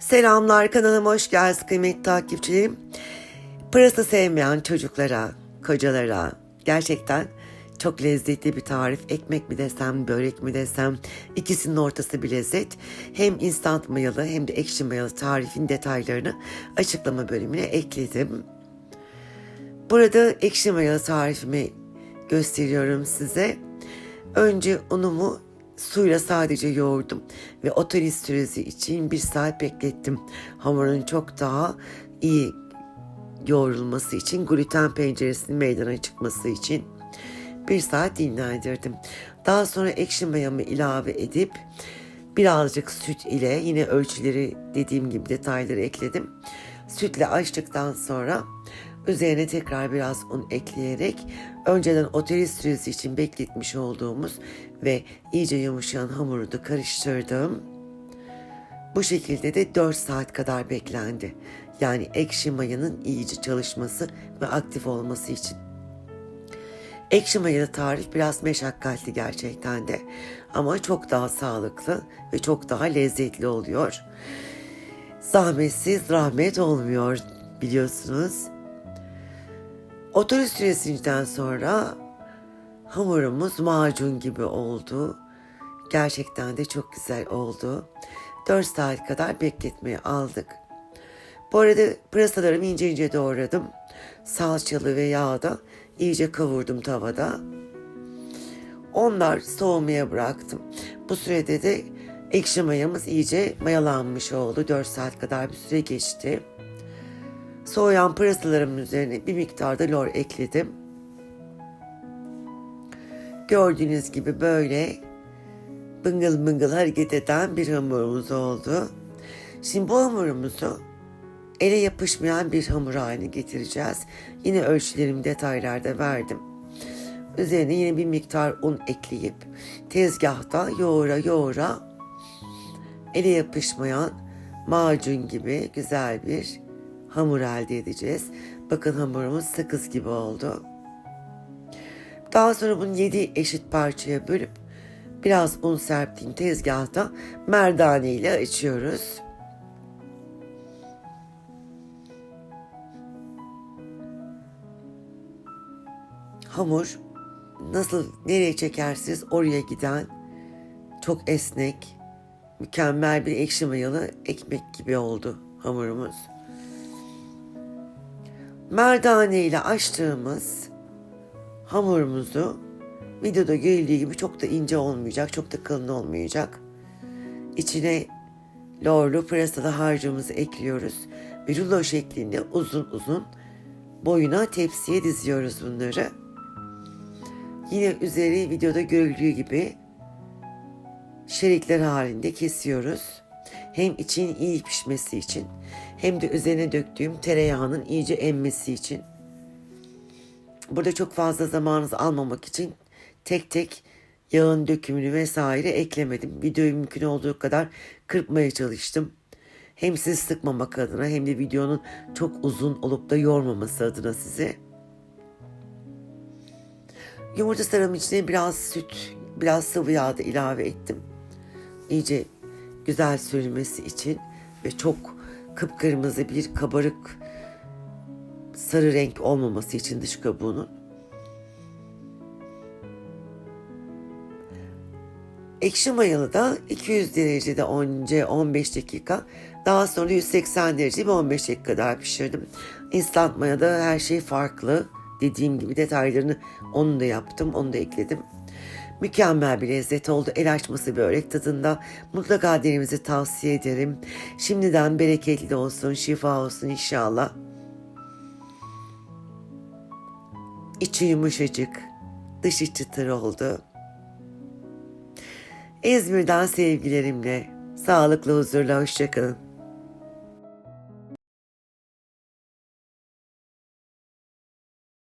Selamlar kanalıma hoş geldiniz kıymetli takipçilerim. Pırasa sevmeyen çocuklara, kocalara gerçekten çok lezzetli bir tarif. Ekmek mi desem, börek mi desem ikisinin ortası bir lezzet. Hem instant mayalı hem de ekşi mayalı tarifin detaylarını açıklama bölümüne ekledim. Burada ekşi mayalı tarifimi gösteriyorum size. Önce unumu suyla sadece yoğurdum ve otolis süresi için bir saat beklettim. Hamurun çok daha iyi yoğrulması için, gluten penceresinin meydana çıkması için bir saat dinlendirdim. Daha sonra ekşi mayamı ilave edip birazcık süt ile yine ölçüleri dediğim gibi detayları ekledim. Sütle açtıktan sonra üzerine tekrar biraz un ekleyerek önceden otelis süresi için bekletmiş olduğumuz ve iyice yumuşayan hamuru da karıştırdım. Bu şekilde de 4 saat kadar beklendi. Yani ekşi mayanın iyice çalışması ve aktif olması için. Ekşi mayalı tarif biraz meşakkatli gerçekten de. Ama çok daha sağlıklı ve çok daha lezzetli oluyor. Zahmetsiz rahmet olmuyor biliyorsunuz. Otobüs süresinden sonra hamurumuz macun gibi oldu. Gerçekten de çok güzel oldu. 4 saat kadar bekletmeye aldık. Bu arada pırasalarımı ince ince doğradım. Salçalı ve yağda iyice kavurdum tavada. Onlar soğumaya bıraktım. Bu sürede de ekşi mayamız iyice mayalanmış oldu. 4 saat kadar bir süre geçti. Soğuyan pırasalarımın üzerine bir miktar da lor ekledim. Gördüğünüz gibi böyle bıngıl bıngıl hareket eden bir hamurumuz oldu. Şimdi bu hamurumuzu ele yapışmayan bir hamur haline getireceğiz. Yine ölçülerimi detaylarda verdim. Üzerine yine bir miktar un ekleyip tezgahta yoğura yoğura ele yapışmayan macun gibi güzel bir hamur elde edeceğiz. Bakın hamurumuz sakız gibi oldu. Daha sonra bunu 7 eşit parçaya bölüp biraz un serptiğim tezgahta merdane ile açıyoruz. Hamur nasıl nereye çekersiniz oraya giden çok esnek, mükemmel bir ekşi mayalı ekmek gibi oldu hamurumuz. Merdane ile açtığımız hamurumuzu videoda görüldüğü gibi çok da ince olmayacak, çok da kalın olmayacak. İçine lorlu pırasalı harcımızı ekliyoruz ve rulo şeklinde uzun uzun boyuna tepsiye diziyoruz bunları. Yine üzeri videoda görüldüğü gibi şeritler halinde kesiyoruz. Hem için iyi pişmesi için hem de üzerine döktüğüm tereyağının iyice emmesi için. Burada çok fazla zamanınızı almamak için tek tek yağın dökümünü vesaire eklemedim. Videoyu mümkün olduğu kadar kırpmaya çalıştım. Hem sizi sıkmamak adına hem de videonun çok uzun olup da yormaması adına sizi. Yumurta sarımın içine biraz süt, biraz sıvı yağ da ilave ettim. İyice güzel sürülmesi için ve çok kıpkırmızı bir kabarık sarı renk olmaması için dış kabuğunun. Ekşi mayalı da 200 derecede önce 15 dakika daha sonra 180 derecede 15 dakika kadar pişirdim. Instant mayada her şey farklı. Dediğim gibi detaylarını onu da yaptım, onu da ekledim. Mükemmel bir lezzet oldu. El açması börek tadında. Mutlaka denemenizi tavsiye ederim. Şimdiden bereketli olsun, şifa olsun inşallah. İçi yumuşacık, dışı çıtır oldu. İzmir'den sevgilerimle, sağlıklı huzurla hoşçakalın.